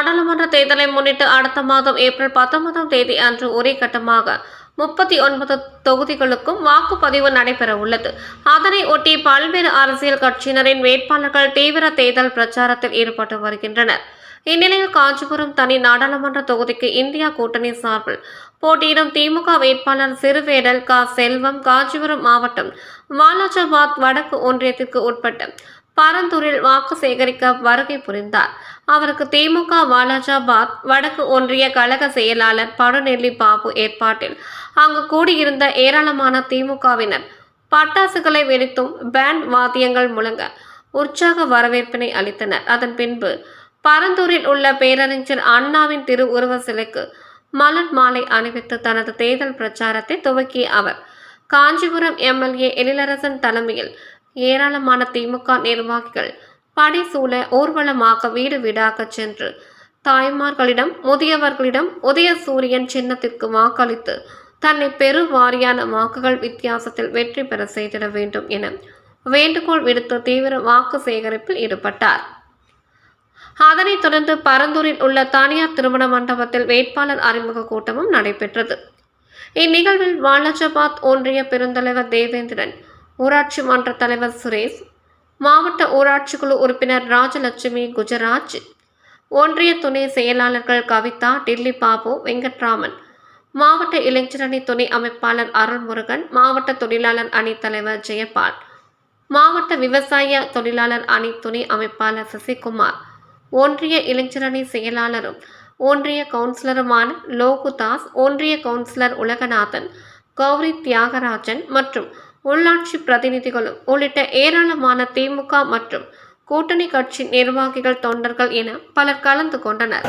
நாடாளுமன்ற தேர்தலை முன்னிட்டு அடுத்த மாதம் ஏப்ரல் பத்தொன்பதாம் தேதி அன்று ஒரே கட்டமாக முப்பத்தி ஒன்பது தொகுதிகளுக்கும் வாக்குப்பதிவு நடைபெற உள்ளது அதனை ஒட்டி பல்வேறு அரசியல் கட்சியினரின் வேட்பாளர்கள் தீவிர தேர்தல் பிரச்சாரத்தில் ஈடுபட்டு வருகின்றனர். இந்நிலையில் காஞ்சிபுரம் தனி நாடாளுமன்ற தொகுதிக்கு இந்தியா கூட்டணி சார்பில் போட்டியிடும் திமுக வேட்பாளர் சிறுவேடல் கா செல்வம் காஞ்சிபுரம் மாவட்டம் வாலாஜாபாத் வடக்கு ஒன்றியத்திற்கு உட்பட்ட பரந்தூரில் வாக்கு சேகரிக்க வருகை புரிந்தார். அவருக்கு திமுக வாலாஜாபாத் வடக்கு ஒன்றிய கழக செயலாளர் படுநெல்லி பாபு ஏற்பாட்டில். அங்கு கூடியிருந்த ஏராளமான திமுகவினர் பட்டாசுகளை வெடித்தும் பேண்ட் வாத்தியங்கள் முழங்க உற்சாக வரவேற்பினை அளித்தனர். அதன் பின்பு பரந்தூரில் உள்ள பேரறிஞர் அண்ணாவின் திருவுருவ சிலைக்கு மலர் மாலை அணிவித்து தனது தேர்தல் பிரச்சாரத்தை துவக்கிய அவர் காஞ்சிபுரம் எம்எல்ஏ எழிலரசன் தலைமையில் ஏராளமான திமுக நிர்வாகிகள் படைசூழ ஊர்வலமாக வீடு வீடாக சென்று தாய்மார்களிடம் முதியவர்களிடம் உதய சூரியன் சின்னத்திற்கு வாக்களித்து தன்னை பெருவாரியான வாக்குகள் வித்தியாசத்தில் வெற்றி பெற செய்திட வேண்டும் என வேண்டுகோள் விடுத்து தீவிர வாக்கு சேகரிப்பில் ஈடுபட்டார். அதனைத் தொடர்ந்து பரந்தூரில் உள்ள தனியார் திருமண மண்டபத்தில் வேட்பாளர் அறிமுக கூட்டமும் நடைபெற்றது. இந்நிகழ்வில் வாலஜபாத் ஒன்றிய பெருந்தலைவர் தேவேந்திரன் ஊராட்சி மன்ற தலைவர் சுரேஷ் மாவட்ட ஊராட்சி குழு உறுப்பினர் ராஜலட்சுமி குஜராஜ் ஒன்றிய துணை செயலாளர்கள் கவிதா டில்லி பாபு வெங்கட்ராமன் மாவட்ட இளைஞரணி துணை அமைப்பாளர் அருள்முருகன் மாவட்ட தொழிலாளர் அணி தலைவர் ஜெயபால் மாவட்ட விவசாய தொழிலாளர் அணி துணை அமைப்பாளர் சசிகுமார் ஒன்றிய இளைஞரணி செயலாளரும் ஒன்றிய கவுன்சிலருமான லோகுதாஸ் ஒன்றிய கவுன்சிலர் உலகநாதன் கௌரி தியாகராஜன் மற்றும் உள்ளாட்சி பிரதிநிதிகளும் உள்ளிட்ட ஏராளமான திமுக மற்றும் கூட்டணி கட்சி நிர்வாகிகள் தொண்டர்கள் என பலர் கலந்து கொண்டனர்.